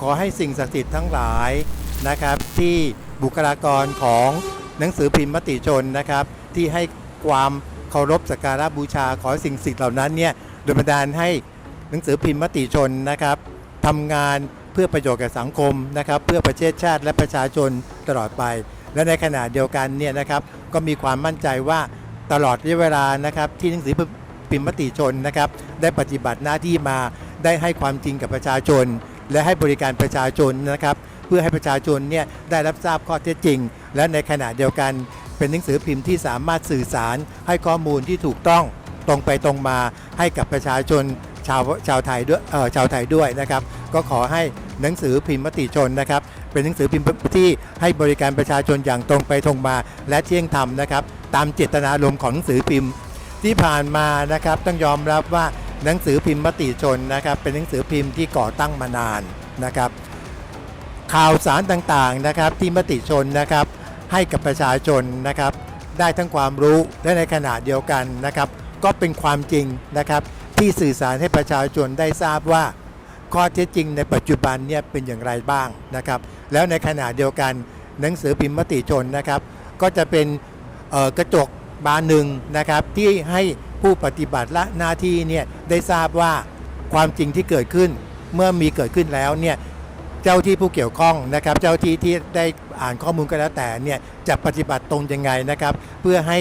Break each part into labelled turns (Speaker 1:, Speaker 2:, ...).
Speaker 1: ขอให้สิ่งศักดิ์สิทธิ์ทั้งหลายนะครับที่บุคลากรของหนังสือพิมพ์มติชนนะครับ ที่ให้ความเคารพสักการะบูชาขอสิ่งศักดิ์สิทธิ์เหล่านั้นเนี่ยโดยบันดาลให้หนังสือพิมพ์มติชนนะครับทำงานเพื่อประโยชน์แก่สังคมนะครับ เพื่อประเทศชาติและประชาชนตลอดไป และในขณะเดียวกันเนี่ยนะครับก็มีความมั่นใจว่าตลอดระยะเวลานะครับที่หนังสือพิมพ์มติชนนะครับ ได้ปฏิบัติหน้าที่มาได้ให้ความจริงกับประชาชน และให้บริการประชาชนนะครับ เพื่อให้ประชาชนเนี่ยได้รับทราบข้อเท็จจริง และในขณะเดียวกัน เป็นหนังสือพิมพ์ที่สามารถสื่อสาร ให้ข้อมูลที่ถูกต้องตรงไปตรงมาให้กับประชาชนชาวชาวไทยด้วยเอ่อชาวไทยด้วยนะครับ ก็ขอให้หนังสือพิมพ์มติชนนะครับ เป็นหนังสือพิมพ์ที่ให้บริการประชาชนอย่างตรงไปตรงมา และเที่ยงธรรมนะครับ ตามเจตนารมณ์ของหนังสือพิมพ์ที่ผ่านมานะครับ ต้องยอมรับว่า หนังสือพิมพ์มติชนนะครับเป็นหนังสือพิมพ์ที่ก่อตั้งมานานนะครับ ข่าวสารต่างๆนะครับที่มติชนนะครับให้กับประชาชนนะครับ ได้ทั้งความรู้และในขณะเดียวกันนะครับ ก็เป็นความจริงนะครับ ที่สื่อสารให้ประชาชนได้ทราบว่า ข้อเท็จจริงในปัจจุบันเนี่ยเป็นอย่างไรบ้างนะครับ แล้วในขณะเดียวกันหนังสือพิมพ์มติชนนะครับ ก็จะเป็นกระจกบานหนึ่งนะครับที่ให้ ผู้ปฏิบัติและหน้าที่เนี่ยได้ทราบว่าความจริงที่เกิดขึ้นเมื่อมีเกิดขึ้นแล้วเนี่ยเจ้าที่ผู้เกี่ยวข้องนะครับ เจ้าที่ที่ได้อ่านข้อมูลก็แล้วแต่เนี่ยจะปฏิบัติตรงยังไงนะครับ เพื่อให้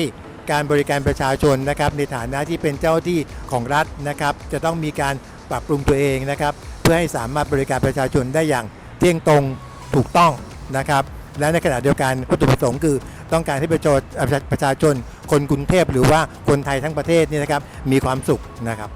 Speaker 1: การบริการประชาชนนะครับ ในฐานะที่เป็นเจ้าที่ของรัฐนะครับ จะต้องมีการปรับปรุงตัวเองนะครับ เพื่อให้สามารถบริการประชาชนได้อย่างเที่ยงตรงถูกต้องนะครับ และในขณะเดียวกันวัตถุประสงค์คือ ต้องการให้ประชาชนประชาชน คนกรุงเทพหรือว่าคนไทยทั้งประเทศนี่นะครับมีความสุขนะครับ